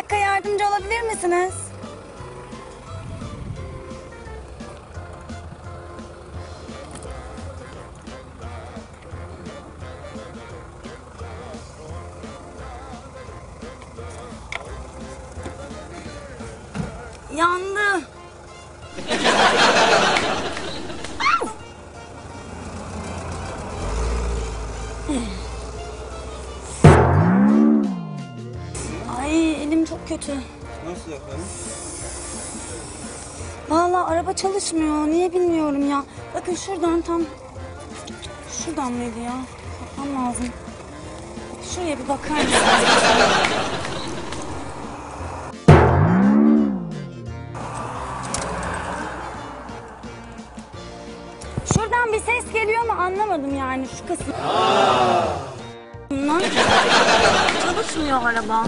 dakika yardımcı olabilir misiniz? Yandı. Çok kötü. Nasıl efendim? Vallahi araba çalışmıyor. Niye bilmiyorum ya. Bakın şuradan tam... Şuradan mıydı ya? Bakmam lazım. Şuraya bir bakar mısınız? Şuradan bir ses geliyor mu anlamadım yani şu kısım. Lan. Çalışmıyor araba.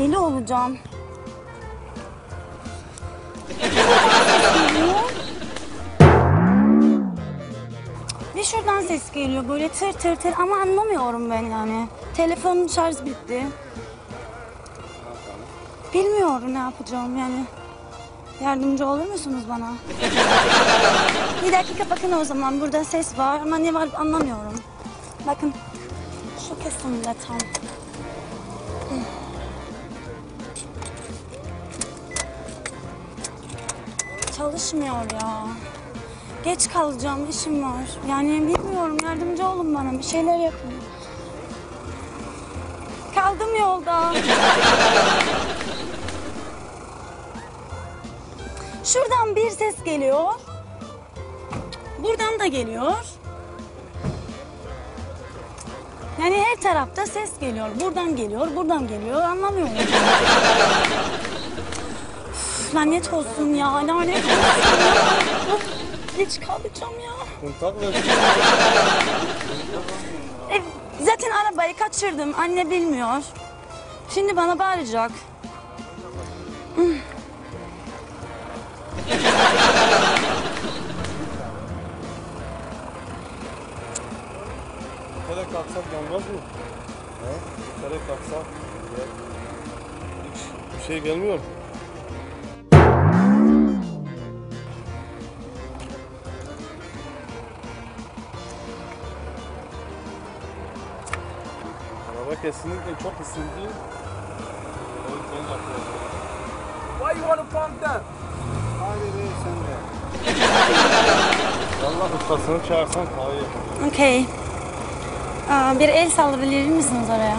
Deli olacağım. Bir şuradan ses geliyor böyle tır tır tır ama anlamıyorum ben yani. Telefonun şarj bitti. Bilmiyorum ne yapacağım yani. Yardımcı olur musunuz bana? Bir dakika bakın o zaman burada ses var ama ne var anlamıyorum. Bakın şu kısımda tam. Çalışmıyor ya. Geç kalacağım, işim var. Yani bilmiyorum, yardımcı olun bana, bir şeyler yapın. Kaldım yolda. Şuradan bir ses geliyor. Buradan da geliyor. Yani her tarafta ses geliyor. Buradan geliyor, buradan geliyor. Anlamıyorum. Üf, lanet olsun ya, lanet olsun. Of, Geç kalacağım ya. E, zaten arabayı kaçırdım. Anne bilmiyor. Şimdi bana bağıracak. Yukarı kalksak yanmaz mı? He? Yukarı kalksak. Bir şey gelmiyor. Araba kesinlikle çok ısındı. O yüzden. Why you wanna pump that? Haydi be sen de. Allah ustasını çağırsan daha iyi. Okey. Aa, bir el sallayabilir misiniz oraya?